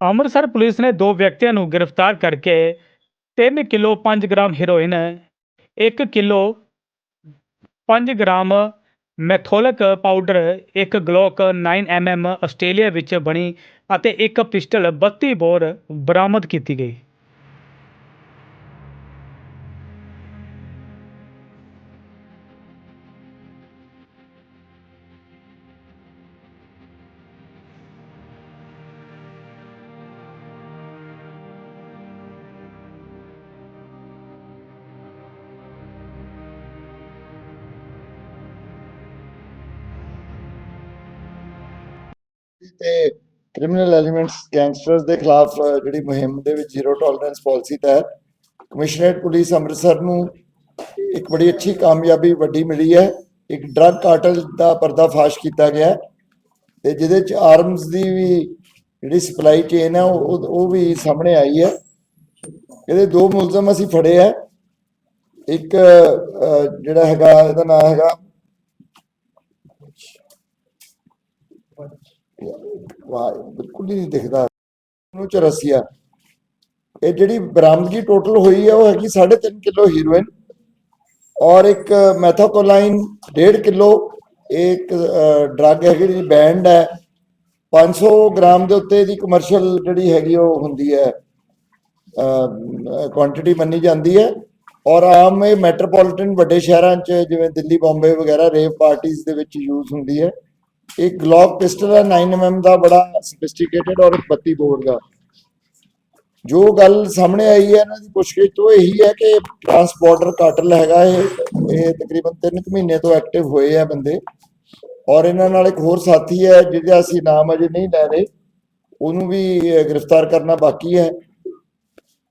Amritsar police ਨੇ ਦੋ ਵਿਅਕਤੀਆਂ ਨੂੰ ਗ੍ਰਿਫਤਾਰ ਕਰਕੇ 3 kilo 5 gram heroin 1 kilo 5 gram ਮੈਥੋਲਕ powder, ਇੱਕ ਗਲੋਕ 9mm ਆਸਟ੍ਰੇਲੀਆ ਵਿੱਚ ਬਣੀ ਅਤੇ ਇੱਕ ਪਿਸਟਲ 32 ਬੋਰ ਬਰਾਮਦ ਕੀਤੀ ਗਈ। ਤੇ ਕ੍ਰਿਮੀਨਲ ਐਲੀਮੈਂਟਸ ਗੈਂਗਸਟਰਸ ਦੇ ਖਿਲਾਫ ਜਿਹੜੀ ਮੁਹਿੰਮ ਦੇ ਵਿੱਚ ਜ਼ੀਰੋ ਟੋਲਰੈਂਸ ਪਾਲਿਸੀ ਤਹਿਤ ਕਮਿਸ਼ਨਰੇਟ ਪੁਲਿਸ ਅੰਮ੍ਰਿਤਸਰ ਨੂੰ ਇੱਕ ਬੜੀ ਅੱਛੀ ਕਾਮਯਾਬੀ ਵੱਡੀ ਮਿਲੀ ਹੈ। ਇੱਕ ਡਰੱਗ ਕਾਰਟਲ ਦਾ ਪਰਦਾਫਾਸ਼ ਕੀਤਾ ਗਿਆ ਤੇ ਜਿਹਦੇ ਚ ਆਰਮਸ ਦੀ ਵੀ ਜਿਹੜੀ ਸਪਲਾਈ ਚੇਨ ਹੈ, ਉਹ, ਉਹ- ਵੀ ਸਾਹਮਣੇ ਆਈ ਹੈ। ਇਹਦੇ ਦੋ ਮੁਲਜ਼ਮ ਅਸੀਂ ਫੜੇ ਹੈ। ਇੱਕ ਜਿਹੜਾ ਹੈਗਾ, ਇਹਦਾ ਨਾਮ ਹੈਗਾ ਬਿਲਕੁਲ ਹੀ ਨਹੀਂ ਦਿਖਦਾ। ਨੂੰ ਚਰਸੀਆ ਇਹ ਜਿਹੜੀ ਬਰਾਮਦਗੀ ਟੋਟਲ ਹੋਈ ਹੈ ਉਹ ਹੈਗੀ 3.5 ਕਿਲੋ ਹੀਰੋਇਨ ਔਰ ਇੱਕ ਮੈਥੋਕੋਲਾਈਨ 1.5 ਕਿਲੋ। ਇੱਕ ਡਰੱਗ ਹੈਗੀ ਜਿਹੜੀ ਬੈਂਡ ਹੈ। 500 ਗ੍ਰਾਮ ਦੇ ਉੱਤੇ ਦੀ ਕਮਰਸ਼ੀਅਲ ਜਿਹੜੀ ਹੈਗੀ ਉਹ ਹੁੰਦੀ ਹੈ ਕੁਆਂਟੀਟੀ ਮੰਨੀ ਜਾਂਦੀ ਹੈ। ਔਰ ਆਮ ਇਹ ਮੈਟਰੋਪੋਲੀਟਨ ਵੱਡੇ ਸ਼ਹਿਰਾਂ 'ਚ, ਜਿਵੇਂ ਦਿੱਲੀ, ਬੰਬੇ ਵਗੈਰਾ ਰੇਵ ਪਾਰਟੀਆਂ ਦੇ ਵਿੱਚ ਯੂਜ਼ ਹੁੰਦੀ ਹੈ। ਇੱਕ ਗਲੌਕ ਪਿਸਟਲ ਹੈ 9mm ਦਾ ਬੜਾ ਸਫਿਸਟੀਕੇਟਡ ਔਰ 32 ਬੋਰ ਦਾ। ਜੋ ਗੱਲ ਸਾਹਮਣੇ ਆਈ ਹੈ ਇਹਨਾਂ ਦੀ ਪੁੱਛਗਿੱਛ ਤੋਂ ਇਹੀ ਹੈ ਕਿ ਟਰਾਂਸਪੋਰਟਰ ਕਾਟਲ ਹੈਗਾ ਇਹ। ਇਹ ਤਕਰੀਬਨ 3 ਮਹੀਨੇ ਤੋਂ ਐਕਟਿਵ ਹੋਏ ਆ ਬੰਦੇ। ਔਰ ਇਹਨਾਂ ਨਾਲ ਇੱਕ ਹੋਰ ਸਾਥੀ ਹੈ ਜਿਹਦਾ ਅਸੀਂ ਨਾਮ ਅਜੇ ਨਹੀਂ ਲੈ ਰਹੇ। ਉਹਨੂੰ ਵੀ ਗ੍ਰਿਫਤਾਰ ਕਰਨਾ ਬਾਕੀ ਹੈ।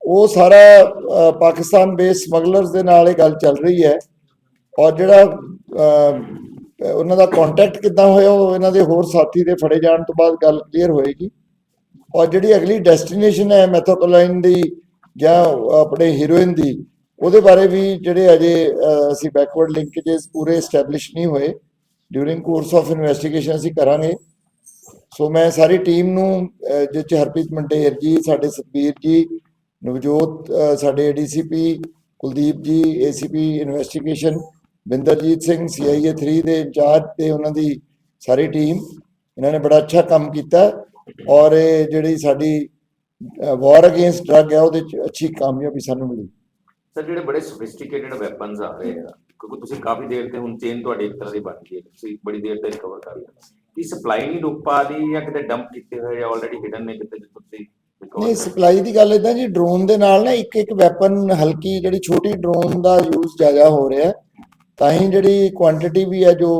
ਉਹ ਸਾਰਾ ਪਾਕਿਸਤਾਨ ਬੇਸ ਸਮਗਲਰਸ ਦੇ ਨਾਲ ਇਹ ਗੱਲ ਚੱਲ ਰਹੀ ਹੈ। ਔਰ ਜਿਹੜਾ ਅਹ, ਉਹਨਾਂ ਦਾ ਕੰਟੈਕਟ ਕਿੱਦਾਂ ਹੋਇਆ ਉਹ ਇਹਨਾਂ ਦੇ ਹੋਰ ਸਾਥੀ ਦੇ ਫੜੇ ਜਾਣ ਤੋਂ ਬਾਅਦ ਗੱਲ ਕਲੀਅਰ ਹੋਏਗੀ। ਔਰ ਜਿਹੜੀ ਅਗਲੀ ਡੈਸਟੀਨੇਸ਼ਨ ਹੈ ਮੈਥੋਕੋਲਾਈਨ ਦੀ ਜਾਂ ਆਪਣੇ ਹੀਰੋਇਨ ਦੀ ਉਹਦੇ ਬਾਰੇ ਵੀ ਜਿਹੜੇ ਅਜੇ ਅਸੀਂ ਬੈਕਵਰਡ ਲਿੰਕੇजेस ਪੂਰੇ ਐਸਟੈਬਲਿਸ਼ ਨਹੀਂ ਹੋਏ। ਡਿਊਰਿੰਗ ਕੋਰਸ ਆਫ ਇਨਵੈਸਟੀਗੇਸ਼ਨ ਅਸੀਂ ਕਰਾਂਗੇ। ਸੋ ਮੈਂ ਸਾਰੀ ਟੀਮ ਨੂੰ ਜਿਸ ਚ ਹਰਪ੍ਰੀਤ ਮੰਡੇਰ ਜੀ ਸਾਡੇ ਸਤਬੀਰ ਜੀ ਨਵਜੋਤ ਅਹ, ਸਾਡੇ ADCP Kuldeep ji ACP investigation Binderjit Singh CIA 3 ਦੇ ਇੰਚਾਰਜ ਤੇ ਉਹਨਾਂ ਦੀ ਸਾਰੀ ਟੀਮ ਇਹਨਾਂ ਨੇ ਬੜਾ ਅੱਛਾ ਕੰਮ ਕੀਤਾ ਔਰ ਇਹ ਜਿਹੜੀ ਸਾਡੀ ਵਾਰ ਅਗੇਂਸਟ ਡਰੱਗ ਹੈ ਉਹਦੇ ਚ ਅੱਛੀ ਕਾਮਯਾਬੀ ਸਾਨੂੰ ਮਿਲੀ। ਸਰ ਜਿਹੜੇ ਬੜੇ ਸੋਫਿਸਟੀਕੇਟਡ ਵੈਪਨਸ ਆ ਰਹੇ ਆ ਕਿਉਂਕਿ ਤੁਸੀਂ ਕਾਫੀ ਦੇਰ ਤੇ ਹੁਣ ਚੇਨ ਤੁਹਾਡੀ ਇੱਕ ਤਰ੍ਹਾਂ ਦੀ ਬਣ ਗਈ ਹੈ ਤੁਸੀਂ ਬੜੀ ਦੇਰ ਤੇ ਰਿਕਵਰ ਕਰ ਲਿਆ ਕੀ ਸਪਲਾਈ ਨਹੀਂ ਰੁਕ ਪਾ ਦੀ ਜਾਂ ਕਿਤੇ ਡੰਪ ਕੀਤੇ ਹੋਏ ਜਾਂ ਆਲਰੇਡੀ ਹਿਡਨ ਨੇ ਕਿਤੇ ਜਿੱਥੋਂ ਤੁਸੀਂ ਨਹੀਂ ਸਪਲਾਈ ਦੀ ਗੱਲ ਇਦਾਂ ਜੀ ਡਰੋਨ ਦੇ ਨਾਲ ਨਾ ਇੱਕ ਇੱਕ ਵੈਪਨ ਹਲਕੀ ਜਿਹੜੀ ਛੋਟੀ ਡਰੋਨ ਦਾ ਯੂਜ਼ ਜ਼ਿਆਦਾ ਹੋ ਰਿਹਾ। ਹੈ। ਤਾਂ ਹੀ ਜਿਹੜੀ ਕੁਆਂਟੀਟੀ ਵੀ ਹੈ ਜੋ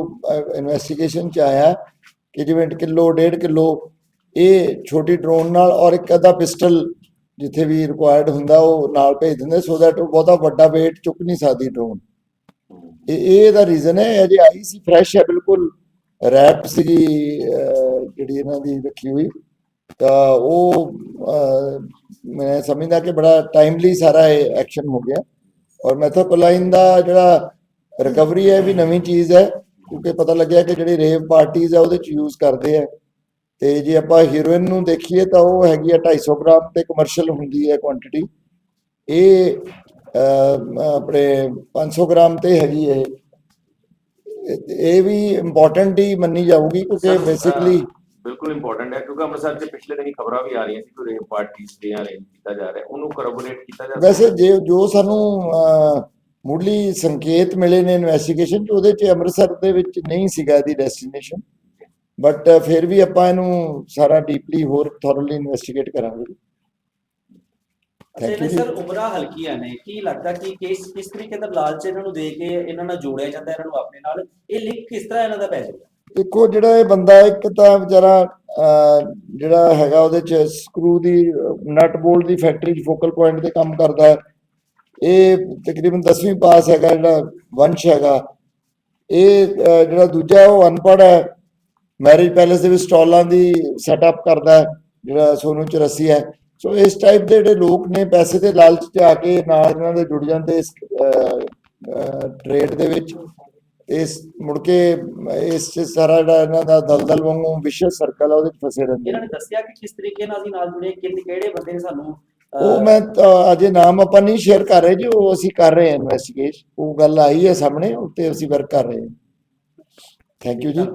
ਇਨਵੈਸਟੀਗੇਸ਼ਨ ਚ ਆਇਆ ਕਿ ਜਿਵੇਂ ਕਿਲੋ, ਡੇਢ ਕਿਲੋ, ਇਹ ਛੋਟੀ ਡਰੋਨ ਨਾਲ ਔਰ ਇੱਕ ਅੱਧਾ ਪਿਸਟਲ ਜਿੱਥੇ ਵੀ ਰਿਕੁਆਇਰਡ ਹੁੰਦਾ, ਉਹ ਨਾਲ ਭੇਜ ਦਿੰਦੇ ਸੋ ਦੈਟ ਉਹ ਬਹੁਤਾ ਵੱਡਾ weight ਚੁੱਕ ਨਹੀਂ ਸਕਦੀ ਡਰੋਨ ਇਹ ਇਹ ਇਹਦਾ ਰੀਜ਼ਨ ਹੈ ਅਜੇ ਆਈ ਸੀ ਫਰੈਸ਼ ਹੈ, ਬਿਲਕੁਲ ਰੈਪ ਸੀਗੀ ਜਿਹੜੀ ਇਹਨਾਂ ਦੀ ਰੱਖੀ ਹੋਈ। ਤਾਂ ਉਹ ਮੈਂ ਸਮਝਦਾ ਕਿ ਬੜਾ ਟਾਈਮਲੀ ਸਾਰਾ ਇਹ ਐਕਸ਼ਨ ਹੋ ਗਿਆ। ਔਰ ਮੈਥੋਕੋਲਾਈਨ ਦਾ ਜਿਹੜਾ ਰਿਕਵਰੀ ਹੈ ਵੀ ਨਵੀਂ ਚੀਜ਼ ਹੈ ਕਿਉਂਕਿ ਪਤਾ ਲੱਗਿਆ ਕਿ ਜਿਹੜੀ ਰੇਵ ਪਾਰਟੀਆਂ ਆ ਉਹਦੇ ਚ ਯੂਜ਼ ਕਰਦੇ ਆ। ਤੇ ਜੇ ਆਪਾਂ ਹੀਰੋਇਨ ਨੂੰ ਦੇਖੀਏ ਤਾਂ ਉਹ ਹੈਗੀ ਆ 250 ਗ੍ਰਾਮ ਤੇ ਕਮਰਸ਼ੀਅਲ ਹੁੰਦੀ ਹੈ ਕੁਆਂਟੀਟੀ ਇਹ ਆਪਣੇ 500 ਗ੍ਰਾਮ ਤੇ ਹੈਗੀ ਹੈ ਇਹ। ਇਹ ਵੀ ਇੰਪੋਰਟੈਂਟ ਹੀ ਮੰਨੀ ਜਾਊਗੀ ਕਿਉਂਕਿ ਬੇਸਿਕਲੀ ਬਿਲਕੁਲ ਇੰਪੋਰਟੈਂਟ ਹੈ ਕਿਉਂਕਿ ਅੰਮ੍ਰਿਤਸਰ 'ਚ ਪਿਛਲੇ ਦਿਨੀ ਖਬਰਾਂ ਵੀ ਆ ਰਹੀਆਂ ਸੀ ਕਿ ਰੇਪ ਪਾਰਟੀਆਂ ਦੇ ਅਰੇਂਜ ਕੀਤਾ ਜਾ ਰਿਹਾ ਉਹਨੂੰ ਕਰੋਬੋਰੇਟ ਕੀਤਾ ਜਾ ਵੈਸੇ ਜੇ ਜੋ ਸਾਨੂੰ ਮੁੱਢਲੀ ਸੰਕੇਤ ਮਿਲੇ ਨੇ ਇਨਵੈਸਟੀਗੇਸ਼ਨ ਚ ਉਹਦੇ ਚ ਅੰਮ੍ਰਿਤਸਰ ਦੇ ਵਿੱਚ ਨਹੀਂ ਸੀਗਾ ਇਹਦੀ ਡੈਸਟੀਨੇਸ਼ਨ ਬਟ ਫਿਰ ਵੀ ਆਪਾਂ ਇਹਨੂੰ ਸਾਰਾ ਡੀਪਲੀ ਹੋਰ ਥੋਰਲੀ ਇਨਵੈਸਟੀਗੇਟ ਕਰਾਂਗੇ। ਯੂ ਸਰ ਉਮਰਾਂ ਹਲਕੀਆਂ ਨੇ। ਕੀ ਲੱਗਦਾ ਕਿ ਕਿਸ ਕਿਸ ਤਰੀਕੇ ਦਾ ਲਾਲਚ ਇਹਨਾਂ ਨੂੰ ਦੇ ਕੇ ਇਹਨਾਂ ਨਾਲ ਜੋੜਿਆ ਜਾਂਦਾ ਇਹਨਾਂ ਨੂੰ ਆਪਣੇ ਨਾਲ? ਇਹ ਲਿੰਕ ਕਿਸ ਤਰ੍ਹਾਂ ਇਹਨਾਂ ਦਾ ਪੈ ਜਾਊਗਾ? ਦੇਖੋ ਜਿਹੜਾ ਇਹ ਬੰਦਾ ਇੱਕ ਤਾਂ ਵਿਚਾਰਾ ਜਿਹੜਾ ਹੈਗਾ ਉਹਦੇ ਚ ਸਕਰੂ ਦੀ ਨਟ ਬੋਲਟ ਦੀ ਫੈਕਟਰੀ ਚ ਫੋਕਲ ਪੁਆਇੰਟ ਤੇ ਕੰਮ ਕਰਦਾ ਹੈ। ਇਹ ਤਕਰੀਬਨ 10ਵੀਂ ਪਾਸ ਹੈਗਾ, ਜਿਹੜਾ ਵੰਸ਼ ਹੈਗਾ। ਇਹ ਜਿਹੜਾ ਦੂਜਾ ਉਹ ਅਨਪੜ੍ਹ ਹੈ। ਮੈਰਿਜ ਪੈਲੇਸ ਦੇ ਵਿੱਚ ਸਟਾਲਾਂ ਦੀ ਸੈਟਅਪ ਕਰਦਾ ਜਿਹੜਾ ਸੋਨੂ ਚਰਸੀ ਹੈ। ਸੋ ਇਸ ਟਾਈਪ ਦੇ ਜਿਹੜੇ ਲੋਕ ਨੇ, ਪੈਸੇ ਦੇ ਲਾਲਚ ਚ ਆ ਕੇ ਨਾਲ ਇਹਨਾਂ ਦੇ ਜੁੜ ਜਾਂਦੇ ਇਸ ਟ੍ਰੇਡ ਦੇ ਵਿੱਚ। ਇਸ, ਮੁੜ ਕੇ, ਇਸ ਸਾਰਾ ਜਿਹੜਾ ਇਹਨਾਂ ਦਾ ਦਲਦਲ ਵਾਂਗੂ ਵਿਸ਼ਵ ਸਰਕਲ ਆ, ਉਹਦੇ 'ਚ ਫਸੇ ਰਹਿੰਦੇ ਇਹਨਾਂ ਨੇ ਦੱਸਿਆ ਕਿ ਕਿਸ ਤਰੀਕੇ ਨਾਲ ਅਸੀਂ ਨਾਲ ਜੁੜੇ ਕਿ ਕਿਹੜੇ ਬੰਦੇ ਨੇ ਸਾਨੂੰ ਉਹ ਮੈਂ ਅਜੇ ਨਾਮ ਆਪਾਂ ਨਹੀਂ ਸ਼ੇਅਰ ਕਰ ਰਹੇ ਜੀ ਉਹ ਅਸੀਂ ਕਰ ਰਹੇ ਹਾਂ ਇਨਵੈਸਟੀਗੇਟ ਉਹ ਗੱਲ ਆਈ ਹੈ ਸਾਹਮਣੇ ਉੱਤੇ ਅਸੀਂ ਵਰਕ ਕਰ ਰਹੇ ਹਾਂ। ਥੈਂਕ ਯੂ ਜੀ।